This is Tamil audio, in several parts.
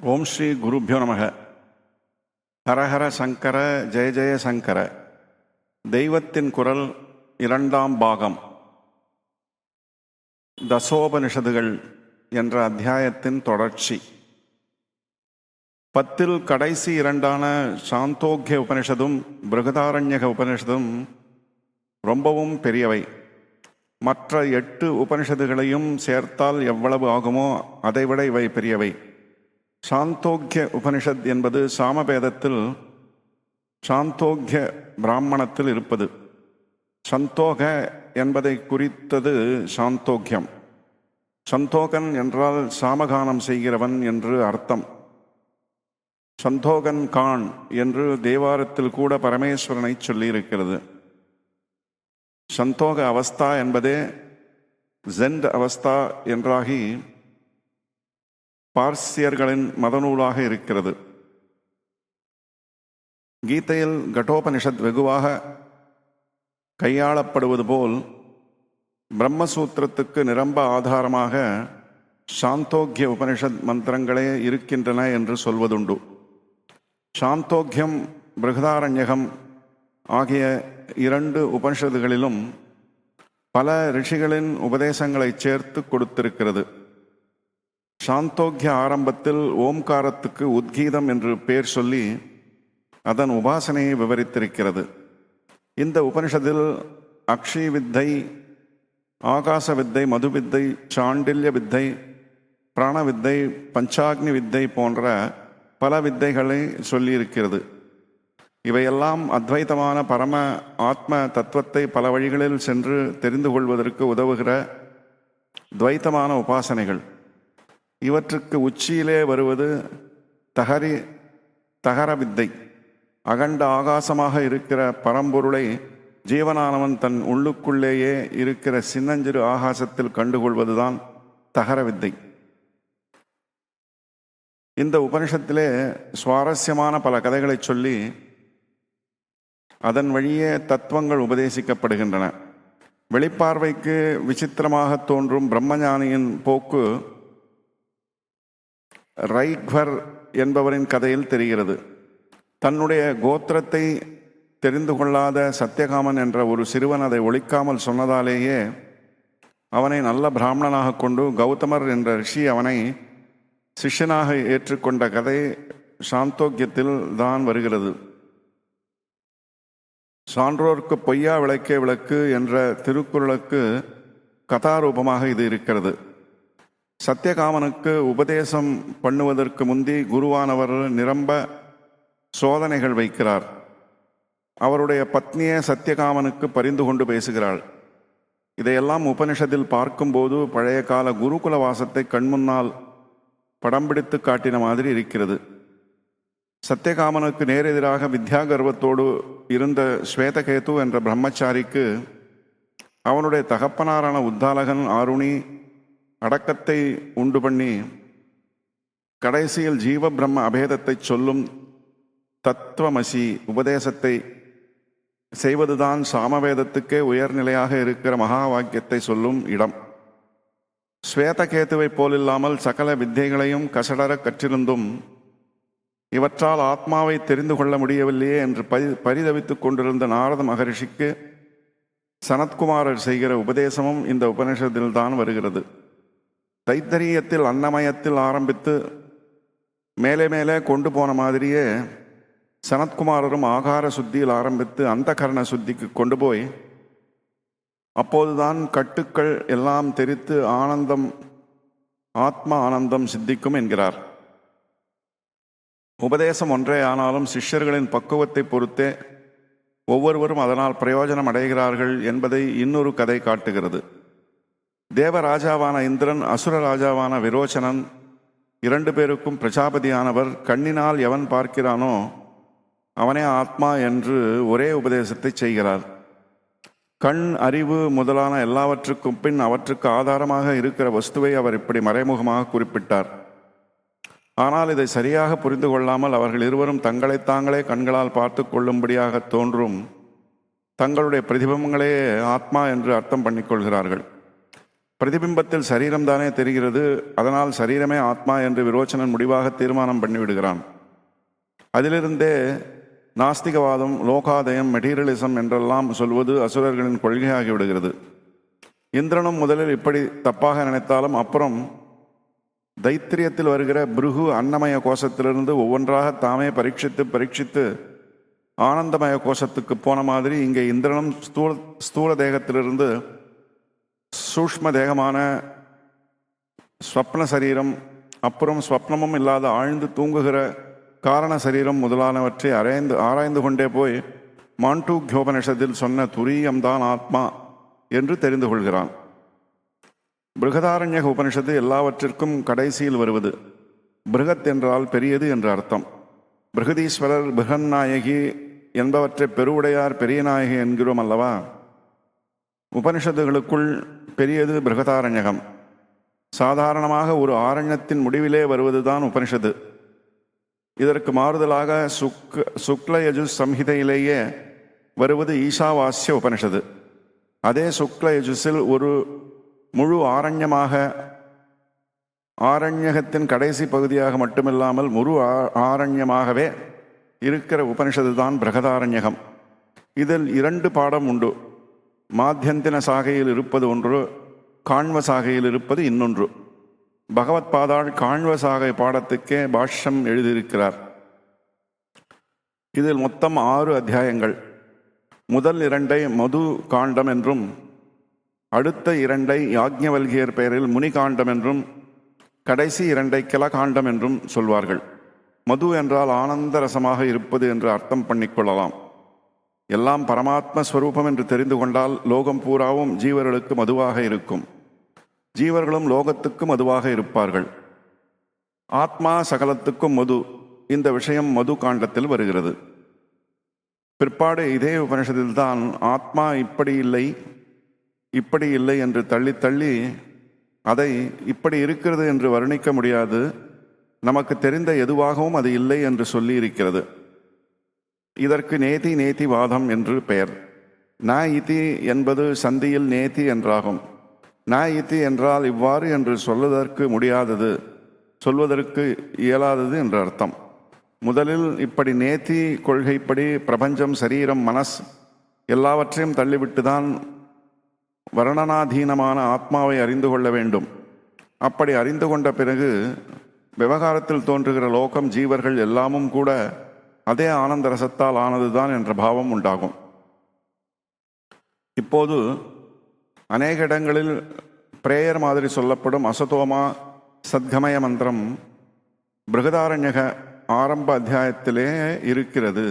ஓம் ஸ்ரீ குருபியோ நமக. ஹரஹர சங்கர ஜெய ஜெய சங்கர. தெய்வத்தின் குரல் இரண்டாம் பாகம். தசோபனிஷதுகள் என்ற அத்தியாயத்தின் தொடர்ச்சி. பத்தில் கடைசி இரண்டான சாந்தோக்கிய உபனிஷதும் பிருகதாரண்யக உபனிஷதும் ரொம்பவும் பெரியவை. மற்ற எட்டு உபனிஷதுகளையும் சேர்த்தால் எவ்வளவு ஆகுமோ அதைவிட இவை பெரியவை. சாந்தோக்கிய உபனிஷத் என்பது சாமவேதத்தில் சாந்தோக்கிய பிராமணத்தில் இருப்பது. சந்தோக என்பதை குறித்தது சாந்தோக்கியம் சந்தோகன் என்றால் சாமகானம் செய்கிறவன் என்று அர்த்தம். சந்தோகன் கான் என்று தேவாரத்தில் கூட பரமேஸ்வரனை சொல்லியிருக்கிறது. சந்தோக அவஸ்தா என்பதே ஜெண்ட் அவஸ்தா என்றாகி பார்சியர்களின் மதநூலாக இருக்கிறது. கீதையில் கட்டோபனிஷத் வெகுவாக கையாளப்படுவது போல் பிரம்மசூத்திரத்துக்கு நிரம்ப ஆதாரமாக சாந்தோக்கிய உபனிஷத் மந்திரங்களே இருக்கின்றன என்று சொல்வதுண்டு. சாந்தோக்கியம் பிருகதாரண்யகம் ஆகிய இரண்டு உபனிஷத்துகளிலும் பல ரிஷிகளின் உபதேசங்களை சேர்த்து கொடுத்திருக்கிறது. சாந்தோக்கிய ஆரம்பத்தில் ஓம்காரத்துக்கு உத்கீதம் என்று பெயர் சொல்லி அதன் உபாசனையை விவரித்திருக்கிறது. இந்த உபனிஷத்தில் அக்ஷி வித்தை ஆகாச வித்தை மது வித்தை சாண்டில்ய வித்தை பிராண வித்தை பஞ்சாக்னி வித்தை போன்ற பல வித்தைகளை சொல்லியிருக்கிறது. இவையெல்லாம் அத்வைதமான பரம ஆத்ம தத்துவத்தை பல வழிகளில் சென்று தெரிந்து கொள்வதற்கு உதவுகிற துவைத்தமான உபாசனைகள். இவற்றுக்கு உச்சியிலே வருவது தகரி தகர வித்தை அகண்ட ஆகாசமாக இருக்கிற பரம்பொருளை ஜீவனானவன் தன் உள்ளுக்குள்ளேயே இருக்கிற சின்னஞ்சிறு ஆகாசத்தில் கண்டுகொள்வதுதான் தகர வித்தை இந்த உபனிஷத்திலே சுவாரஸ்யமான பல கதைகளை சொல்லி அதன் வழியே தத்துவங்கள் உபதேசிக்கப்படுகின்றன. வெளிப்பார்வைக்கு விசித்திரமாக தோன்றும் பிரம்மஞானியின் போக்கு ரைக்வர் என்பவரின் கதையில் தெரிகிறது. தன்னுடைய கோத்திரத்தை தெரிந்து கொள்ளாத சத்தியகாமன் என்ற ஒரு சிறுவன் அதை ஒழிக்காமல் சொன்னதாலேயே அவனை நல்ல பிராமணனாக கொண்டு கௌதமர் என்ற ரிஷி அவனை சிஷ்யனாக ஏற்றுக்கொண்ட கதை சாந்தோக்கியத்தில் தான் வருகிறது. சான்றோர்க்கு பொய்யா விளக்கே விளக்கு என்ற திருக்குறளுக்கு கதாரூபமாக இது இருக்கிறது. சத்தியகாமனுக்கு உபதேசம் பண்ணுவதற்கு முந்தி குருவானவர் நிரம்ப சோதனைகள் வைக்கிறார். அவருடைய பத்னியே சத்தியகாமனுக்கு பரிந்து கொண்டு பேசுகிறாள். இதையெல்லாம் உபனிஷத்தில் பார்க்கும்போது பழைய கால குருகுல வாசத்தை கண்முன்னால் படம் பிடித்து காட்டின மாதிரி இருக்கிறது. சத்தியகாமனுக்கு நேரெதிராக வித்யா கர்வத்தோடு இருந்த ஸ்வேதகேது என்ற பிரம்மச்சாரிக்கு அவனுடைய தகப்பனாரான உத்தாலகன் ஆருணி அடக்கத்தை உண்டு பண்ணி கடைசியில் ஜீவ பிரம்ம அபேதத்தை சொல்லும் தத்துவமசி உபதேசத்தை செய்வதுதான் சாமவேதத்துக்கே உயர்நிலையாக இருக்கிற மகா வாக்கியத்தை சொல்லும் இடம். ஸ்வேதகேத்துவை போலில்லாமல் சகல வித்தைகளையும் கசடர கற்றிருந்தும் இவற்றால் ஆத்மாவை தெரிந்து கொள்ள முடியவில்லையே என்று பரி பரிதவித்துக் கொண்டிருந்த நாரத மகரிஷிக்கு சனத்குமாரர் செய்கிற உபதேசமும் இந்த உபநிஷத்தில்தான் வருகிறது. தைத்தரியத்தில் அன்னமயத்தில் ஆரம்பித்து மேலே மேலே கொண்டு போன மாதிரியே சனத்குமாரரும் ஆகார சுத்தியில் ஆரம்பித்து அந்த கரண சுத்திக்கு கொண்டு போய் அப்போதுதான் கட்டுக்கள் எல்லாம் தெரித்து ஆனந்தம் ஆத்ம ஆனந்தம் சித்திக்கும் என்கிறார். உபதேசம் ஒன்றே ஆனாலும் சிஷ்யர்களின் பக்குவத்தை பொறுத்தே ஒவ்வொருவரும் அதனால் பிரயோஜனம் அடைகிறார்கள் என்பதை இன்னொரு கதை காட்டுகிறது. தேவராஜாவான இந்திரன் அசுர ராஜாவான விரோச்சனன் இரண்டு பேருக்கும் பிரஜாபதியானவர் கண்ணினால் எவன் பார்க்கிறானோ அவனே ஆத்மா என்று ஒரே உபதேசத்தை செய்கிறார். கண் அறிவு முதலான எல்லாவற்றுக்கும் பின் அவற்றுக்கு ஆதாரமாக இருக்கிற வஸ்துவை அவர் இப்படி மறைமுகமாக குறிப்பிட்டார். ஆனால் இதை சரியாக புரிந்து கொள்ளாமல் அவர்கள் இருவரும் தங்களை தாங்களே கண்களால் பார்த்து கொள்ளும்படியாக தோன்றும் தங்களுடைய பிரதிபம்பங்களே ஆத்மா என்று அர்த்தம் பண்ணிக்கொள்கிறார்கள் பிரதிபிம்பத்தில் சரீரம்தானே தெரிகிறது? அதனால் சரீரமே ஆத்மா என்று விரோச்சனன் முடிவாக தீர்மானம் பண்ணிவிடுகிறான். அதிலிருந்தே நாஸ்திகவாதம் லோகாதயம் மெட்டீரியலிசம் என்றெல்லாம் சொல்வது அசுரர்களின் கொள்கையாகி விடுகிறது. இந்திரனும் முதலில் இப்படி தப்பாக நினைத்தாலும் அப்புறம் தைத்திரியத்தில் வருகிற பிருகு அன்னமய கோஷத்திலிருந்து ஒவ்வொன்றாக தாமே பரீட்சித்து பரீட்சித்து ஆனந்தமய கோஷத்துக்கு போன மாதிரி இங்கே இந்திரனும் ஸ்தூல ஸ்தூல தேகத்திலிருந்து சூஷ்ம தேகமான ஸ்வப்ன சரீரம் அப்புறம் ஸ்வப்னமும் இல்லாத ஆழ்ந்து தூங்குகிற காரண சரீரம் முதலானவற்றை அரைந்து ஆராய்ந்து கொண்டே போய் மாண்டூக்யோபனிஷத்தில் சொன்ன துரியம்தான் ஆத்மா என்று தெரிந்து கொள்கிறான். பிருகதாரண்யக உபனிஷத்து எல்லாவற்றிற்கும் கடைசியில் வருவது பிருகத் என்றால் பெரியது என்று அர்த்தம். பிருகதீஸ்வரர் பிருகநாயகி என்பவற்றை பெருவுடையார் பெரிய நாயகி என்கிறோம் அல்லவா? உபனிஷத்துகளுக்குள் பெரியது பிருகதாரண்யகம். சாதாரணமாக ஒரு ஆரண்யத்தின் முடிவிலே வருவதுதான் உபனிஷத்து. இதற்கு மாறுதலாக சுக் சுக்லயஜு சம்ஹிதையிலேயே வருவது ஈஷாவாஸ்ய உபனிஷது அதே சுக்லயஜுஸில் ஒரு முழு ஆரண்யமாக ஆரண்யகத்தின் கடைசி பகுதியாக மட்டுமில்லாமல் முழு ஆ- ஆரண்யமாகவே இருக்கிற உபனிஷத்து தான் பிரகதாரண்யகம். இதில் இரண்டு பாடம் உண்டு. மாத்தியந்தின சாகையில் இருப்பது ஒன்று காண்வ சாகையில் இருப்பது இன்னொன்று. பகவத் பாதாள் காண்வ சாகை பாடத்துக்கே பாஷ்யம் எழுதியிருக்கிறார். இதில் மொத்தம் ஆறு அத்தியாயங்கள். முதல் இரண்டை மது காண்டம் என்றும் அடுத்த இரண்டை யாக்ஞவல்கியர் பெயரில் முனி காண்டம் என்றும் கடைசி இரண்டை கிளகாண்டம் என்றும் சொல்வார்கள். மது என்றால் ஆனந்த ரசமாக இருப்பது என்று அர்த்தம் பண்ணிக்கொள்ளலாம் எல்லாம் பரமாத்ம ஸ்வரூபம் என்று தெரிந்து கொண்டால் லோகம் பூராவும் ஜீவர்களுக்கு மதுவாக இருக்கும். ஜீவர்களும் லோகத்துக்கு மதுவாக இருப்பார்கள். ஆத்மா சகலத்துக்கும் மது. இந்த விஷயம் மது காண்டத்தில் வருகிறது. பிற்பாடு இதே உபனிஷத்தில்தான் ஆத்மா இப்படி இல்லை இப்படி இல்லை என்று தள்ளி தள்ளி அதை இப்படி இருக்கிறது என்று வர்ணிக்க முடியாது. நமக்கு தெரிந்த எதுவாகவும் அது இல்லை என்று சொல்லி இருக்கிறது இதற்கு நேதி நேதி வாதம் என்று பெயர். நா இதி என்பது சந்தியில் நேதி என்றாகும். நா இதி என்றால் இவ்வாறு என்று சொல்லுவதற்கு முடியாதது சொல்வதற்கு இயலாதது என்று அர்த்தம். முதலில் இப்படி நேத்தி கொள்கைப்படி பிரபஞ்சம் சரீரம் மனஸ் எல்லாவற்றையும் தள்ளிவிட்டு தான் வர்ணனாதீனமான ஆத்மாவை அறிந்து கொள்ள வேண்டும். அப்படி அறிந்து கொண்ட பிறகு விவகாரத்தில் தோன்றுகிற லோகம் ஜீவர்கள் எல்லாமும் கூட அதே ஆனந்த ரசத்தால் ஆனதுதான் என்ற பாவம் உண்டாகும். இப்போது அநேக இடங்களில் பிரேயர் மாதிரி சொல்லப்படும் அசதோமா சத்கமய மந்திரம் பிருகதாரண்யக ஆரம்ப அத்தியாயத்திலே இருக்கிறது.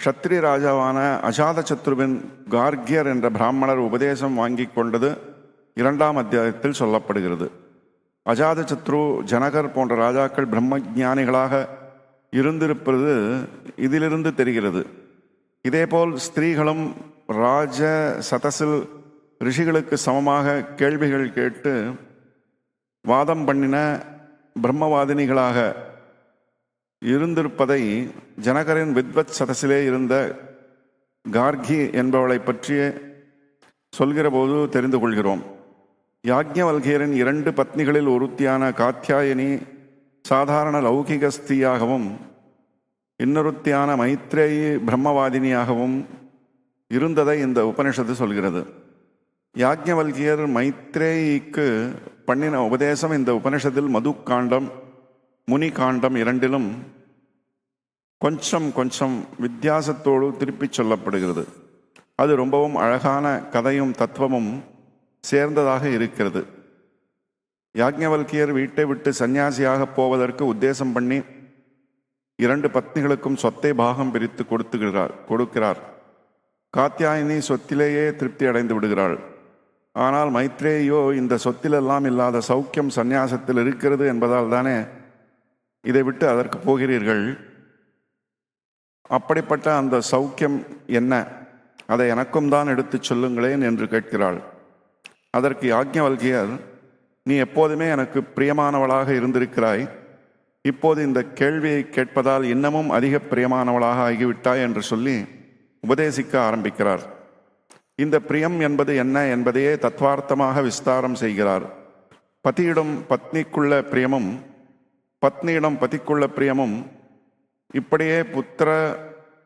க்ஷத்ரி ராஜாவான அஜாத சத்ருவின் கார்கியர் என்ற பிராமணர் உபதேசம் வாங்கி கொண்டது இரண்டாம் அத்தியாயத்தில் சொல்லப்படுகிறது. அஜாத சத்ரு ஜனகர் போன்ற ராஜாக்கள் பிரம்ம ஞானிகளாக இருந்திருப்பது இதிலிருந்து தெரிகிறது. இதேபோல் ஸ்திரீகளும் ராஜ சதசில் ரிஷிகளுக்கு சமமாக கேள்விகள் கேட்டு வாதம் பண்ணின பிரம்மவாதினிகளாக இருந்திருப்பதை ஜனகரின் வித்வத் சதசிலே இருந்த கார்கி என்பவளை பற்றி சொல்கிற போது தெரிந்து கொள்கிறோம். யாக்ஞவல்கியரின் இரண்டு பத்னிகளில் ஒருத்தியான காத்தியாயனி சாதாரண லௌகிக ஸ்தியாகவும் இன்னொருத்தியான மைத்ரேயி பிரம்மவாதினியாகவும் இருந்ததை இந்த உபனிஷத்து சொல்கிறது. யாக்ஞவல்கியர் மைத்ரேயிக்கு பண்ணின உபதேசம் இந்த உபனிஷத்தில் மது காண்டம் முனி காண்டம் இரண்டிலும் கொஞ்சம் கொஞ்சம் வித்தியாசத்தோடு திருப்பிச் சொல்லப்படுகிறது. அது ரொம்பவும் அழகான கதையும் தத்துவமும் சேர்ந்ததாக இருக்கிறது. யாக்ஞவல்கியர் வீட்டை விட்டு சன்னியாசியாக போவதற்கு உத்தேசம் பண்ணி இரண்டு பத்னிகளுக்கும் சொத்தை பாகம் பிரித்து கொடுத்துகிறார் கொடுக்கிறார். காத்தியாயினி சொத்திலேயே திருப்தி அடைந்து விடுகிறாள். ஆனால் மைத்ரேயோ இந்த சொத்திலெல்லாம் இல்லாத சௌக்கியம் சந்நியாசத்தில் இருக்கிறது என்பதால் தானே இதை விட்டு அதற்கு போகிறீர்கள்? அப்படிப்பட்ட அந்த சௌக்கியம் என்ன? அதை எனக்கும் தான் எடுத்துச் சொல்லுங்களேன் என்று கேட்கிறாள். அதற்கு யாக்ஞவல்கியர் நீ எப்போதுமே எனக்கு பிரியமானவளாக இருந்திருக்கிறாய். இப்போது இந்த கேள்வியை கேட்பதால் இன்னமும் அதிக பிரியமானவளாக ஆகிவிட்டாய் என்று சொல்லி உபதேசிக்க ஆரம்பிக்கிறார். இந்த பிரியம் என்பது என்ன என்பதையே தத்வார்த்தமாக விஸ்தாரம் செய்கிறார். பதியிடம் பத்னிக்குள்ள பிரியமும் பத்னியிடம் பதிக்குள்ள பிரியமும் இப்படியே புத்திர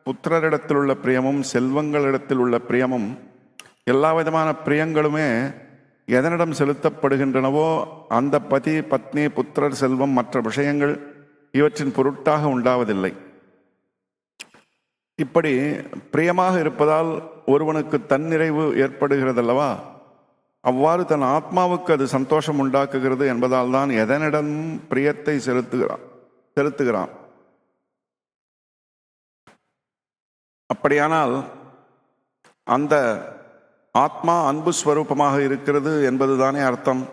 புத்திரரிடத்தில் உள்ள பிரியமும் செல்வங்களிடத்தில் உள்ள பிரியமும் எல்லா விதமான பிரியங்களுமே எதனிடம் செலுத்தப்படுகின்றனவோ அந்த பதி பத்னி புத்திரர் செல்வம் மற்ற விஷயங்கள் இவற்றின் பொருட்டாக உண்டாவதில்லை. இப்படி பிரியமாக இருப்பதால் ஒருவனுக்கு தன்னிறைவு ஏற்படுகிறதல்லவா? அவ்வாறு தன் ஆத்மாவுக்கு அது சந்தோஷம் உண்டாக்குகிறது என்பதால் தான் எதனிடமும் பிரியத்தை செலுத்துகிறான் செலுத்துகிறான். அப்படியானால் அந்த ஆத்மா அன்பு ஸ்வரூபமாக இருக்கிறது என்பதுதானே அர்த்தம்.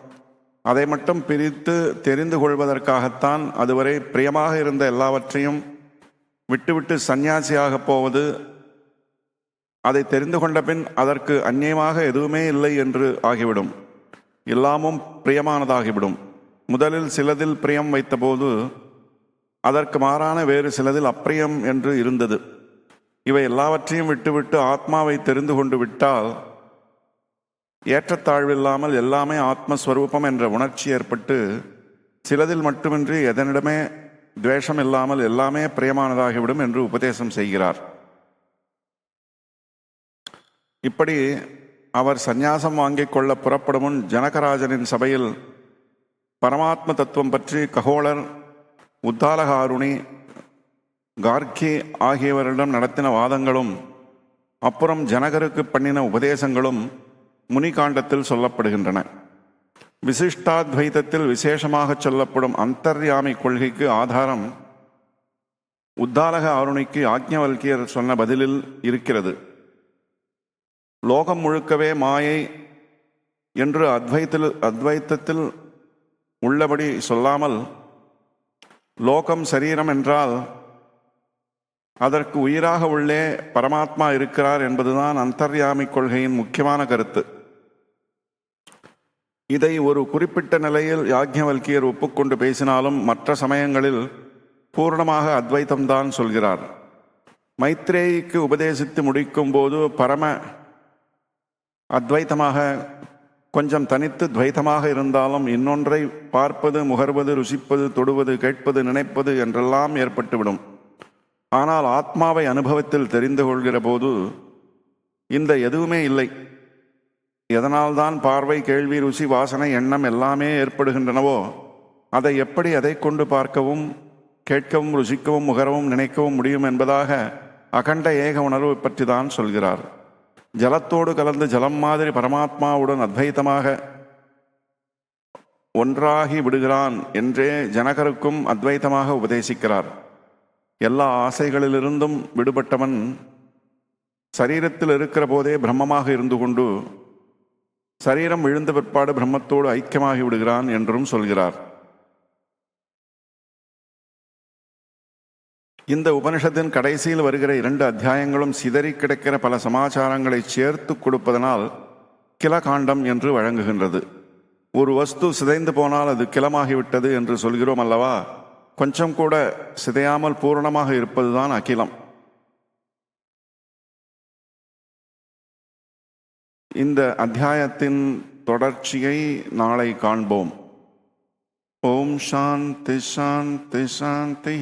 அதை மட்டும் பிரித்து தெரிந்து கொள்வதற்காகத்தான் அதுவரை பிரியமாக இருந்த எல்லாவற்றையும் விட்டுவிட்டு சந்நியாசியாக போவது. அதை தெரிந்து கொண்ட பின் அதற்கு அந்நியமாக எதுவுமே இல்லை என்று ஆகிவிடும். எல்லாமும் பிரியமானதாகிவிடும். முதலில் சிலதில் பிரியம் வைத்தபோது அதற்கு மாறான வேறு சிலதில் அப்பிரியம் என்று இருந்தது. இவை எல்லாவற்றையும் விட்டுவிட்டு ஆத்மாவை தெரிந்து கொண்டு விட்டால் ஏற்றத்தாழ்வில்லாமல் எல்லாமே ஆத்மஸ்வரூபம் என்ற உணர்ச்சி ஏற்பட்டு சிலதில் மட்டுமின்றி எதனிடமே துவேஷம் இல்லாமல் எல்லாமே பிரியமானதாகிவிடும் என்று உபதேசம் செய்கிறார். இப்படி அவர் சந்நியாசம் வாங்கிக் கொள்ள புறப்படும் முன் ஜனகராஜனின் சபையில் பரமாத்ம தத்துவம் பற்றி ககோளர் உத்தாலகாருணி கார்கி ஆகியவரிடம் நடத்தின வாதங்களும் அப்புறம் ஜனகருக்கு பண்ணின உபதேசங்களும் முனிகாண்டத்தில் சொல்லப்படுகின்றன. விசிஷ்டாத்வைதத்தில் விசேஷமாக சொல்லப்படும் அந்தர்யாமி கொள்கைக்கு ஆதாரம் உத்தாலக ஆருணிக்கு ஆக்ஞவல்கியர் சொன்ன பதிலில் இருக்கிறது. லோகம் முழுக்கவே மாயை என்று அத்வைத்தில் அத்வைத்தத்தில் உள்ளபடி சொல்லாமல் லோகம் சரீரம் என்றால் அதற்கு உயிராக உள்ளே பரமாத்மா இருக்கிறார் என்பதுதான் அந்தர்யாமி கொள்கையின் முக்கியமான கருத்து. இதை ஒரு குறிப்பிட்ட நிலையில் யாக்ஞவல்கியர் ஒப்புக்கொண்டு பேசினாலும் மற்ற சமயங்களில் பூர்ணமாக அத்வைத்தம்தான் சொல்கிறார். மைத்ரேயிக்கு உபதேசித்து முடிக்கும் போது பரம அத்வைத்தமாக கொஞ்சம் தனித்து துவைத்தமாக இருந்தாலும் இன்னொன்றை பார்ப்பது முகர்வது ருசிப்பது தொடுவது கேட்பது நினைப்பது என்றெல்லாம் ஏற்பட்டுவிடும். ஆனால் ஆத்மாவை அனுபவத்தில் தெரிந்து கொள்கிற போது இந்த எதுவுமே இல்லை. எதனால்தான் பார்வை கேள்வி ருசி வாசனை எண்ணம் எல்லாமே ஏற்படுகின்றனவோ அதை எப்படி அதை கொண்டு பார்க்கவும் கேட்கவும் ருசிக்கவும் முகரவும் நினைக்கவும் முடியும் என்பதாக அகண்ட ஏக உணர்வு பற்றி தான் சொல்கிறார். ஜலத்தோடு கலந்து ஜலம் மாதிரி பரமாத்மாவுடன் அத்வைத்தமாக ஒன்றாகி விடுகிறான் என்றே ஜனகருக்கும் அத்வைத்தமாக உபதேசிக்கிறார். எல்லா ஆசைகளிலிருந்தும் விடுபட்டவன் சரீரத்தில் இருக்கிற போதே பிரம்மமாக இருந்து கொண்டு சரீரம் விழுந்த பிற்பாடு பிரம்மத்தோடு ஐக்கியமாகி விடுகிறான் என்றும் சொல்கிறார். இந்த உபனிஷத்தின் கடைசியில் வருகிற இரண்டு அத்தியாயங்களும் சிதறி கிடக்கிற பல சமாச்சாரங்களை சேர்த்து கொடுப்பதனால் கிலகாண்டம் என்று வழங்குகின்றது. ஒரு வஸ்து சிதைந்து போனால் அது கிலமாகிவிட்டது என்று சொல்கிறோம் அல்லவா? கொஞ்சம் கூட சிதையாமல் பூரணமாக இருப்பதுதான் அகிலம். இந்த அத்தியாயத்தின் தொடர்ச்சியை நாளை காண்போம். ஓம் சாந்தி சாந்தி சாந்தி.